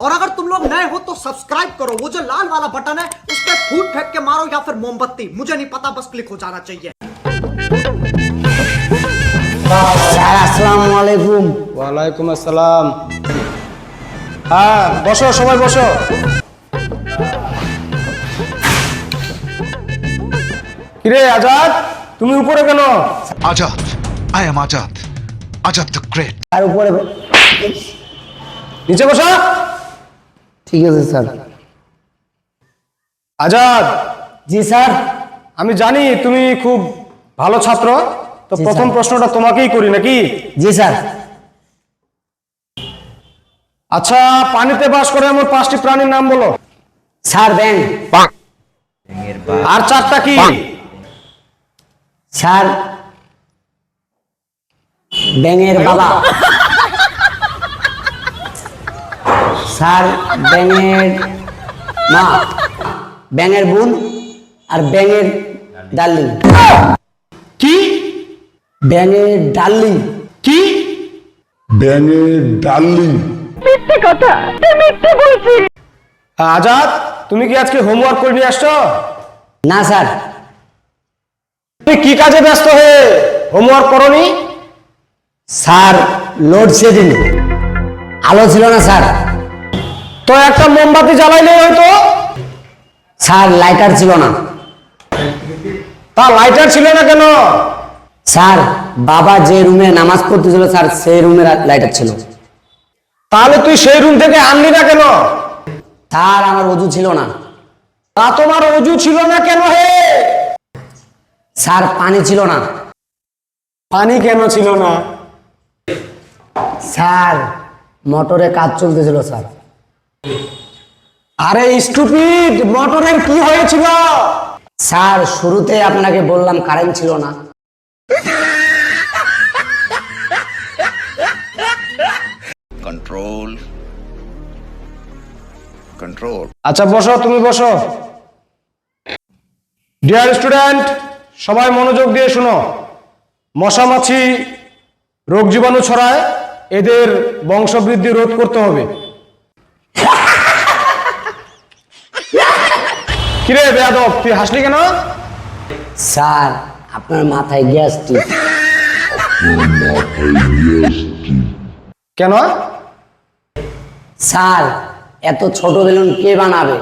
और अगर तुम लोग नए हो तो सब्सक्राइब करो वो जो लाल वाला बटन है उस पर फूट फेंक के मारो या फिर मोमबत्ती मुझे नहीं पता बस क्लिक हो जाना चाहिए স্যার আসসালামু আলাইকুম ওয়ালাইকুম আসসালাম হ্যাঁ বসো সবাই বসো কিরে আজাদ তুমি উপরে কেন Ajad. I am Ajad. Ajad the Great. তার উপরে নিচে বসো ঠিক আছে স্যার। আজাদ! জি স্যার। আমি জানি তুমি খুব ভালো ছাত্র। তো জি, প্রথম স্যার। প্রশ্নটা তোমাকেই করি নাকি? জি স্যার। আচ্ছা পানিতে বাস করে এমন পাঁচটি প্রাণীর নাম বলো। স্যার ব্যাং আর চারটা কি? স্যার ব্যাঙের বাবা স্যার ব্যাঙের মা ব্যাঙের বোন আর ব্যাঙের ডার্লিং। কি? ব্যাঙের ডার্লিং। কি? ব্যাঙের ডার্লিং। আজাদ তুমি কি আজকে হোমওয়ার্ক করে নিয়ে আসছো? না স্যার। তুমি কি কাজে ব্যস্ত হয়ে হোমওয়ার্ক করনি? স্যার লোডশেডিং আলো ছিল না স্যার। তো একটা মোমবাতি জ্বালাইলে হয়তো স্যার লাইটার ছিল না। তা লাইটার ছিল না কেন? স্যার বাবা যে রুমে নামাজ পড়তেছিল স্যার সেই রুমে লাইটার ছিল। তাহলে তুই সেই রুম থেকে আনলি না কেন? স্যার আমার অজু ছিল না। তা তোমার অজু ছিল না কেন হে? স্যার পানি ছিল না। পানি কেন ছিল না? স্যার মোটরে কাজ চলতেছিল স্যার। আরে স্টুপিড মোটরের কি হয়েছিল? স্যার শুরুতে আপনাকে বললাম কারেন্ট ছিল না। Control control. আচ্ছা বসো তুমি বসো। ডিয়ার স্টুডেন্ট সবাই মনোযোগ দিয়ে শুনো। মশা মাছি রোগ জীবাণু ছড়ায় এদের বংশবৃদ্ধি রোধ করতে হবে। কিরে বেয়াদব তুই হাসলি কেন? স্যার আপনার মাথায় গ্যাস্ট্রিক কেন? স্যার এত ছোট বেলুন কে বানাবে?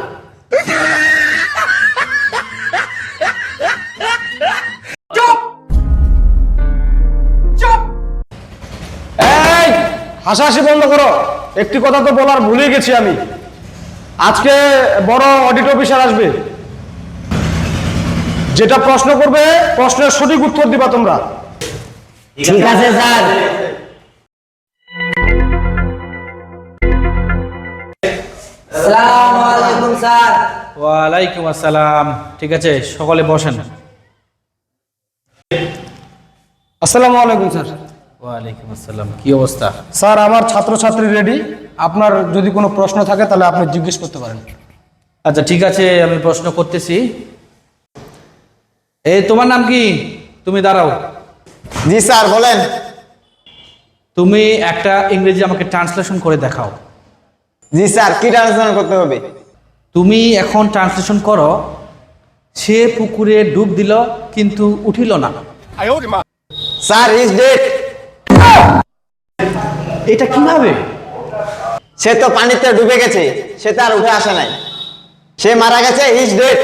হাসাহাসি বন্ধ করো। একটি কথা তো বলার ভুলে গেছি আমি। আজকে বড় অডিট অফিসার আসবে। যেটা প্রশ্ন করবে প্রশ্নের সঠিক উত্তর দিবা তোমরা। ঠিক আছে স্যার। আসসালামু আলাইকুম স্যার। ওয়ালাইকুম আসসালাম। ঠিক আছে সকলে বসেন। আসসালামু আলাইকুম স্যার। ওয়ালাইকুম আসসালাম। কি অবস্থা? স্যার আমার ছাত্রছাত্রী রেডি আপনার যদি কোনো প্রশ্ন থাকে তাহলে আপনি জিজ্ঞেস করতে পারেন। আচ্ছা ঠিক আছে আমি প্রশ্ন করতেছি। এই তোমার নাম কি? তুমি দাঁড়াও। জি স্যার বলেন। তুমি একটা ইংরেজি আমাকে ট্রান্সলেশন করে দেখাও। জি স্যার কি ট্রান্সলেশন করতে হবে? তুমি এখন ট্রান্সলেশন করো সে পুকুরে ডুব দিল কিন্তু উঠিল না। স্যার ইজ ডেট এটা কীভাবে? সে তো পানিতে ডুবে গেছে সে তো আর উঠে আসে নাই। সে মারা গেছে ইজ ডেট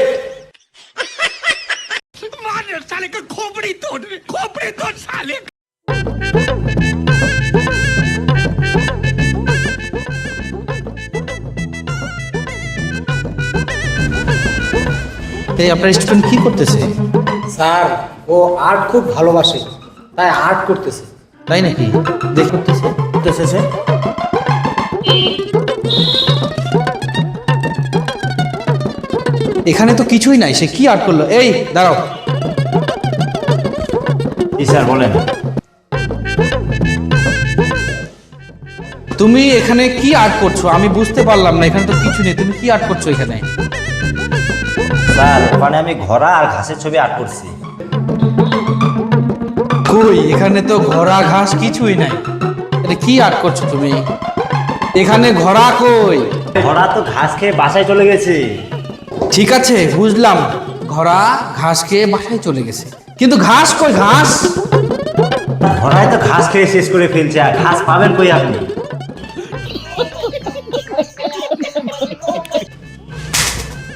এই আপনার স্টুডেন্ট কি করতেছে? স্যার ও আর্ট খুব ভালোবাসে তাই আর্ট করতেছে। তাই নাকি? দেখ করতেছে করতেছে। এখানে তো কিছুই নাই সে কি আর্ট করল? এই দাঁড়াও। স্যার বলেন। তুমি এখানে কি আর্ট করছ? আমি বুঝতে পারলাম না এখানে তো কিছু নেই। তুমি কি আর্ট করছ এখানে? স্যার ওখানে আমি ঘোড়া আর ঘাসের ছবি আর্ট করছি। কই এখানে তো ঘোড়া ঘাস কিছুই নাই। এটা কি আর্ট করছ তুমি? এখানে ঘোড়া কই? ঘোড়া তো ঘাস খেয়ে বাসায় চলে গেছে। ঠিক আছে বুঝলাম। ঘোড়া ঘাস খেয়ে বাসায় চলে গেছে। কিন্তু ঘাস কই ঘাস? ঘোড়ায় তো ঘাস খেয়ে শেষ করে ফেলছে আর ঘাস পাবেন কই আপনি?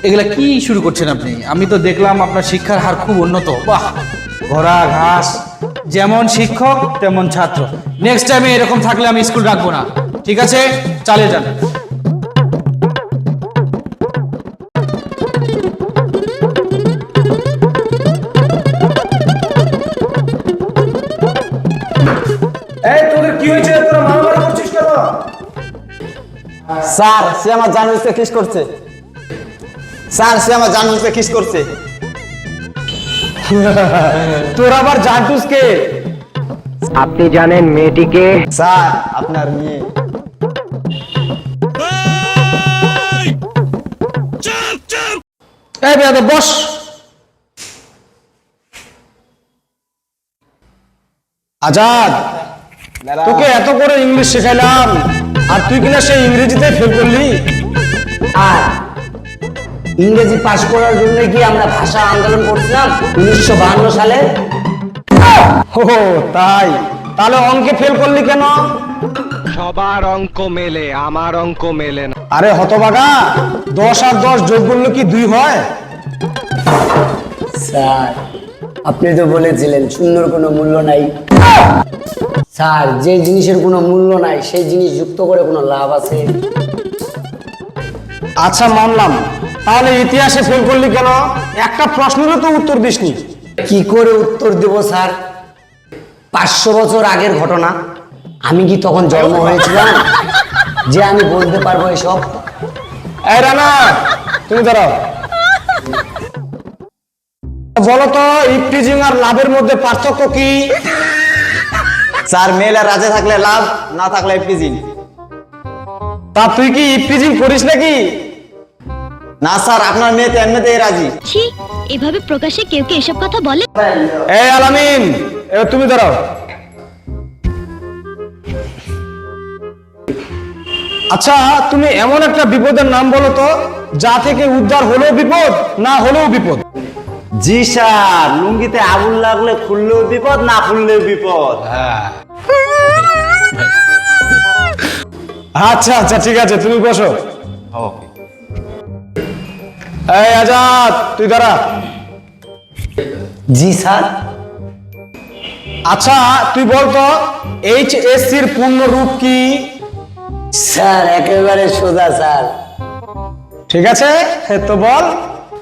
এগুলা কি শুরু করছেন আপনি? আমি তো দেখলাম আপনার শিক্ষার হার খুব উন্নত। বাহ! ঘোড়া ঘাস যেমন শিক্ষক তেমন ছাত্র। নেক্সট টাইমে এরকম থাকলে আমি স্কুল রাখব না। ঠিক আছে? চালিয়ে যান। এই তোদের কি হয়েছে? তোরা মারামারি করছিস কেন? স্যার সে আমার জানুসে কিস করছে। স্যার সে আমার জানুসে কিস করছে। তোর আবার জানতুস কে আপনি জানেন মেয়েটিকে? স্যার আপনার মেয়ে। এই! বেয়াদব বস। আজাদ তোকে এত করে ইংলিশ শেখাইলাম আর তুই কিনা সেই ইংরেজিতে ফেল করলি? আর ইংরেজি পাশ করার জন্য কি আমরা ভাষা আন্দোলন করছিলাম? উনিশশো বাহান্ন সালে? ও তাই। তাহলে অঙ্কে ফেল করলি কেন? সবার অঙ্ক মেলে আমার অঙ্ক মেলে না। আরে হতবাগা দশ আর দশ যোগ করলে কি দুই হয়? স্যার আপনি তো বলেছিলেন শূন্যর কোনো মূল্য নাই। স্যার যে জিনিসের কোনো মূল্য নাই সেই জিনিস যুক্ত করে কোনো লাভ আছে? আচ্ছা মানলাম। তাহলে ইতিহাসে ফেল করলি কেন? একটা প্রশ্নেরও তো উত্তর দিসনি। কি করে উত্তর দেব স্যার? পাঁচশো বছর আগের ঘটনা। আমি কি তখন জন্ম হয়েছিলাম? যে আমি বলতে পারব এসব? এই রানা তুমি দাঁড়াও। বলো তো ইপটিজিং আর লাভের মধ্যে পার্থক্য কি? স্যার মেয়েরা রাজে থাকলে লাভ না থাকলে পিজিন তা তুই কি ইপটিজিং করিস নাকি? না স্যার আপনার মেয়ে তো এমনিতেই রাজি। ছি এভাবে প্রকাশ্যে কেউ কে এসব কথা বলে? এই আলামিন এবার তুমি দাঁড়াও। আচ্ছা তুমি এমন একটা বিপদের নাম বলো তো যা থেকে উদ্ধার হলেও বিপদ না হলেও বিপদ? জি স্যার লুঙ্গিতে আগুন লাগলে খুললেও বিপদ না খুললেও বিপদ। হ্যাঁ আচ্ছা আচ্ছা ঠিক আছে তুমি বসো। ওকে। এই আজাদ তুই দাঁড়া। জি স্যার। আচ্ছা তুই বলতো এইচ এস সির পূর্ণ রূপ কি? স্যার একেবারে সোজা স্যার। ঠিক আছে তো বল।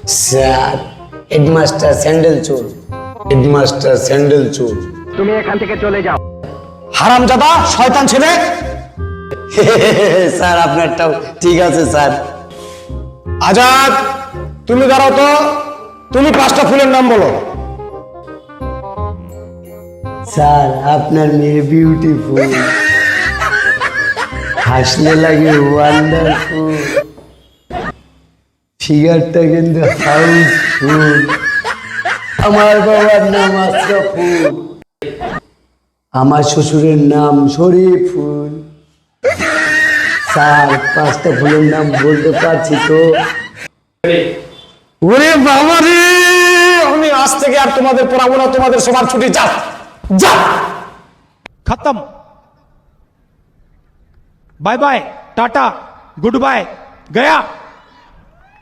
স্যার হেডমাস্টার স্যান্ডেল চোর। হেডমাস্টার স্যান্ডেল চোর। তুমি এখান থেকে চলে যাও। হারামজাদা শয়তান ছেলে। স্যার আপনারটাও ঠিক আছে স্যার। আজাদ তুমি দাঁড়াও তো। তুমি পাঁচটা ফুলের নাম বলো। স্যার, আপনার মেয়ে বিউটিফুল হাসলে লাগে ওয়ান্ডারফুল ফিগারটা কিন্তু হাউসফুল আমার বাবার নাম আশরাফুল। আমার শ্বশুরের নাম শরীফুল। স্যার, পাঁচটা ফুলের নাম বলতে পারছি তো? ওরে বাবা রে! আমি আজ থেকে আর তোমাদের পড়াবো না, তোমাদের সবার ছুটি, যা যা। খতম। Bye bye, tata, good bye, Gaya.